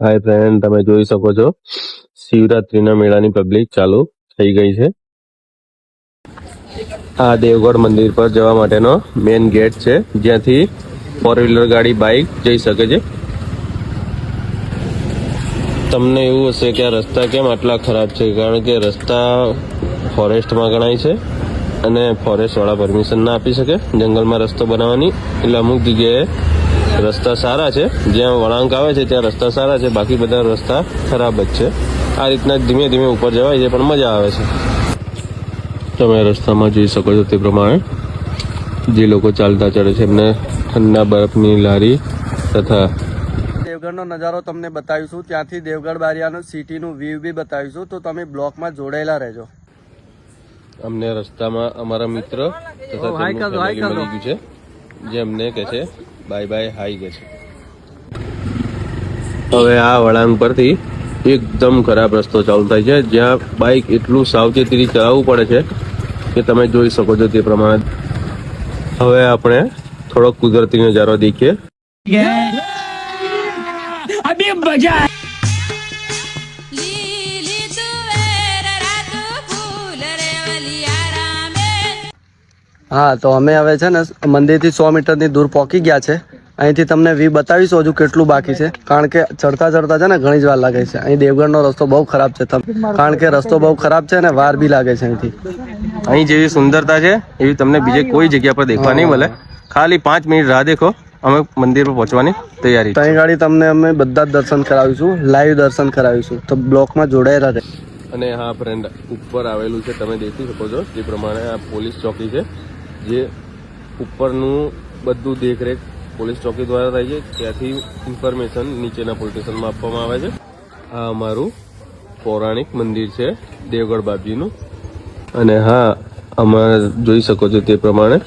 હાય friend તમે જોઈ શકો છો. શિવરાત્રીના મેળાની પબ્લિક ચાલુ થઈ ગઈ છે. આ દેવગઢ મંદિર પર જવા માટેનો મેઇન ગેટ છે. જ્યાંથી ફોર વ્હીલર ગાડી બાઇક જઈ શકે છે. તમને એવું હશે કે આ રસ્તા કેમ આટલા ખરાબ છે? કારણ કે રસ્તા ફોરેસ્ટમાં ગણાય છે અને ફોરેસ્ટ વાળા પરમિશન ના આપી શકે. જંગલમાં રસ્તો બનાવવાની. એટલે અમુક જગ્યાએ રસ્તા સારા છે. જ્યાં વળાંક આવે છે ત્યાં રસ્તા સારા છે. બાકી બધા રસ્તા ખરાબ જ છે. આ રીતના ધીમે ધીમે ઉપર જવાય છે પણ મજા આવે છે. તમે રસ્તામાં જોઈ શકો છો તે પ્રમાણે જે લોકો ચાલતા ચડે છે એમને ઠંડા બરફની લારી તથા દેવગઢનો નજારો તમને બતાવીશું. ત્યાંથી દેવગઢ બારિયાનું સિટીનું વ્યૂ બી બતાવીશું. તો તમે બ્લોકમાં જોડાયેલા રહેજો. અમને રસ્તામાં અમારા મિત્ર તથા મળી ગયું છે. જે અમને કહે છે બાય બાય હાઈ છે. હવે આ વળાંક પરથી એકદમ ખરાબ રસ્તો ચાલુ થાય છે જ્યાં બાઇક એટલું સાવચેતીથી ચલાવવું પડે છે કે તમે જોઈ શકો છો તે પ્રમાણે. હવે આપણે થોડોક કુદરતી નજારો દેખીએ. લીલી હા તો અમે હવે છે ને મંદિરથી સો મીટરની દૂર પહોંચી ગયા છે. અહીંથી તમને વી બતાવીશું હજુ કેટલું બાકી છે. કારણ કે ચડતા ચડતા છે ને ઘણી જ વાર લાગે છે. અહીં દેવગઢનો રસ્તો બહુ ખરાબ છે કારણ કે રસ્તો બહુ ખરાબ છે અને વાર બી લાગે છે અહીંથી. અહીં જેવી સુંદરતા છે એવી તમને બીજે કોઈ જગ્યા પર દેખવા નહીં મળે. ખાલી પાંચ મિનિટ રાહ દેખો અમે મંદિર પર પહોંચવાની તૈયારી ત્યાં ગાડી તમને અમે બધા જ દર્શન કરાવીશું લાઈવ દર્શન કરાવીશું. તો બ્લોકમાં જોડાયેલા રહે. અને હા ફ્રેન્ડ ઉપર આવેલું છે તમે દેખી શકો છો. જે પ્રમાણે આ પોલીસ ચોકી છે. જે ઉપરનું બધું દેખરેખ પોલીસ ચોકી દ્વારા થાય છે. ત્યાંથી ઇન્ફોર્મેશન નીચેના પોલીસ આપવામાં આવે છે. આ અમારું પૌરાણિક મંદિર છે, દેવગઢ બાપજીનું. અને હા, અમારે જોઈ શકો છો તે પ્રમાણે